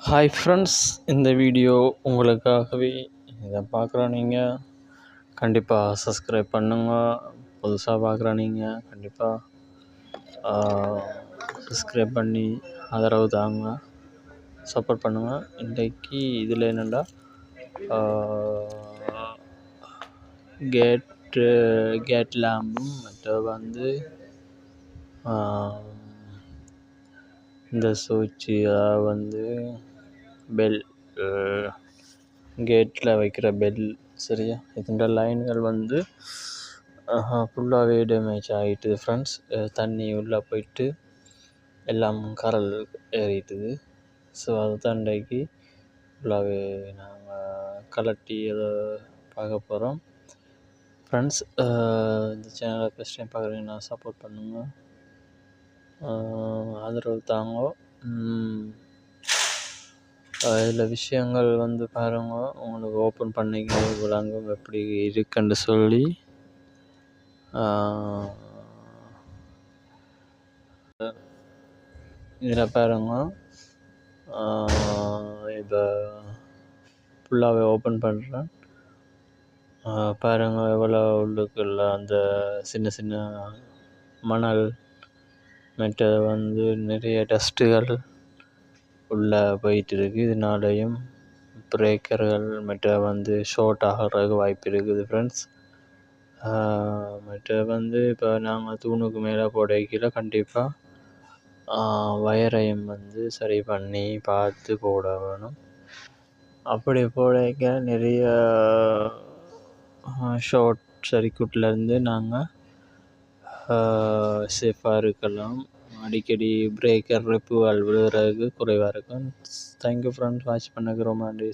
Hi friends இந்த video உங்களுக்காகவே இதை பார்க்குற நீங்கள் கண்டிப்பாக சப்ஸ்கிரைப் பண்ணுங்கள் புதுசாக பார்க்குற நீங்கள் கண்டிப்பாக சப்ஸ்கிரைப் பண்ணி ஆதரவு தாங்க. சப்போர்ட் பண்ணுங்கள் இன்றைக்கு இதில் என்னென்னா கேட்டு கேட் லேம்பும் மற்ற வந்து இந்த சுவிட்சு அதாவது வந்து பெல் கேட்டில் வைக்கிற பெல் சரியா? இதுண்ட லைன்கள் வந்து ஃபுல்லாகவே டேமேஜ் ஆகிட்டுது ஃப்ரெண்ட்ஸ் தண்ணி உள்ளே போயிட்டு எல்லாம் கரல் ஏறிட்டுது. ஸோ அதுதான் தண்டைக்கு ஃபுல்லாகவே நாங்கள் கலட்டி அதை பார்க்க போகிறோம் ஃப்ரெண்ட்ஸ் இந்த சேனலை ஃபஸ்ட் டைம் பார்க்குறீங்கன்னா சப்போர்ட் பண்ணுங்கள் ஆதரவு தாங்க. இதில் விஷயங்கள் வந்து பாருங்க. உங்களுக்கு ஓப்பன் பண்ணிக்க விளங்கும் எப்படி இருக்குன்னு சொல்லி. இதில் பாருங்க. இப்போ ஃபுல்லாகவே ஓப்பன் பண்ணுறேன் பாருங்க எவ்வளோ உள்ளுக்குள்ள அந்த சின்ன சின்ன மணல் மற்ற வந்து நிறைய டஸ்ட்டுகள் உள்ளே போயிட்டு இருக்குது இதனாலையும் பிரேக்கர்கள் மற்ற வந்து ஷார்ட் ஆகிறதுக்கு வாய்ப்பு இருக்குது ஃப்ரெண்ட்ஸ் மற்ற வந்து இப்போ நாங்கள் தூணுக்கு மேலே போடைக்கில் கண்டிப்பாக வயரையும் வந்து சரி பண்ணி பார்த்து போட வேணும் அப்படி போடைக்க நிறைய ஷார்ட் சர்க்கியூட்லேருந்து நாங்கள் சேஃபாக இருக்கலாம் அடிக்கடி பிரேக்கர் ரிப்பு விழுகிறதுக்கு குறைவாக இருக்கும். தேங்க்யூ ஃப்ரெண்ட்ஸ் வாட்ச் பண்ணதுக்கு ரொம்ப நன்றி.